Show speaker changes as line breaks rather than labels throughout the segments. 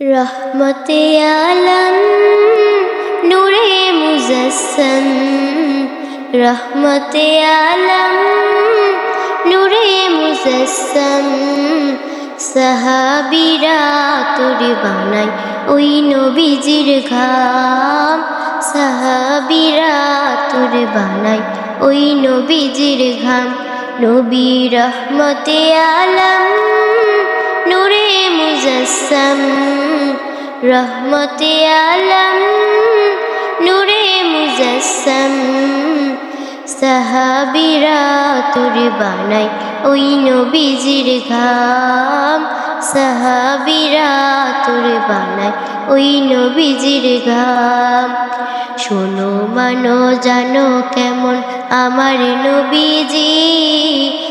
রহমতে আলম, নূরে মুজসম রহমতে আলম, নূরে মুজসম সাহাবিরা তোরে বানাই ওই নবীজির ঘাম। সাহাবিরা তোরে বানাই ওই নবীজির ঘাম। নবী রহমতে আলম, নূরে মুজসম রহমতে আলম, নূরে মুজসম। সাহাবিরা তোরে বানাই ওই নবীজির ঘাম। সাহাবিরা তোরে বানাই ওই নবীজির ঘাম। শোনো মানো জানো কেমন আমার নবীজি।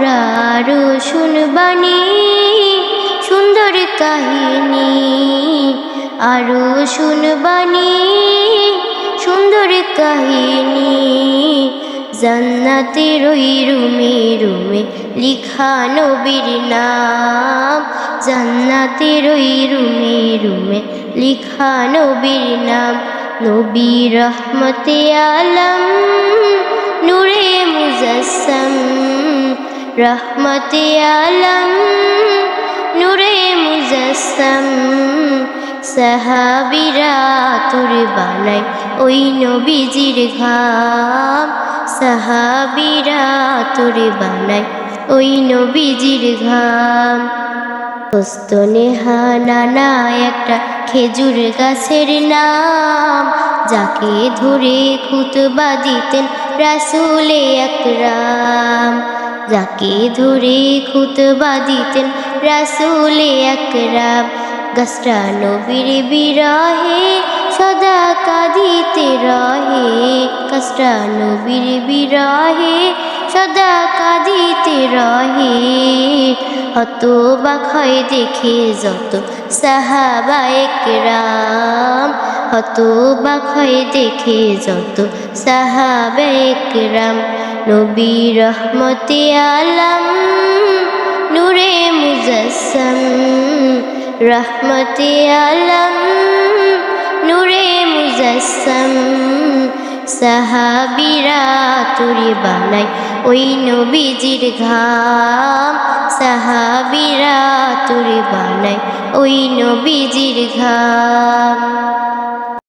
তোমরা আরও শুনবানি সুন্দর কাহিনী। আরও শুনবানি সুন্দর কাহিনী। জান্নাতের ওই রুমে রুমে লিখা নবীর নাম। জান্নাতের ওই রুমে রুমে লিখা নবীর নাম। নবী রহমতে আলম রহমতে আলম, নূরে মুজসম, সাহাবিরা তোর বানাই ওই নবীজির ঘাম। সাহাবিরা তোর বানাই ওই নবীজির ঘাম। হস্ত নেহা নানা একটা খেজুর গাছের নাম, যাকে ধরে খুতবা দিতেন রাসুলে একরাম যাকে ধরে খুতবা দিতেন রাসুলে একরাম গাছটা নবীর বিরহে সদা কাঁদিতে রহে। গাছটা নবীর বিরহে সদা কাঁদিতে রহে। হত বাখয় দেখে যত সাহাবায়ক রাম হত বাখয় দেখে যত সাহাবায়ক রাম নবী রহমতে আলম, নূরে মুজসম। রহমতে আলম, নূরে মুজসম। সাহাবিরা তোরে বানাই ওই নবীজির ঘাম। সাহাবিরা তোরে বানাই ওই নবীজির ঘাম।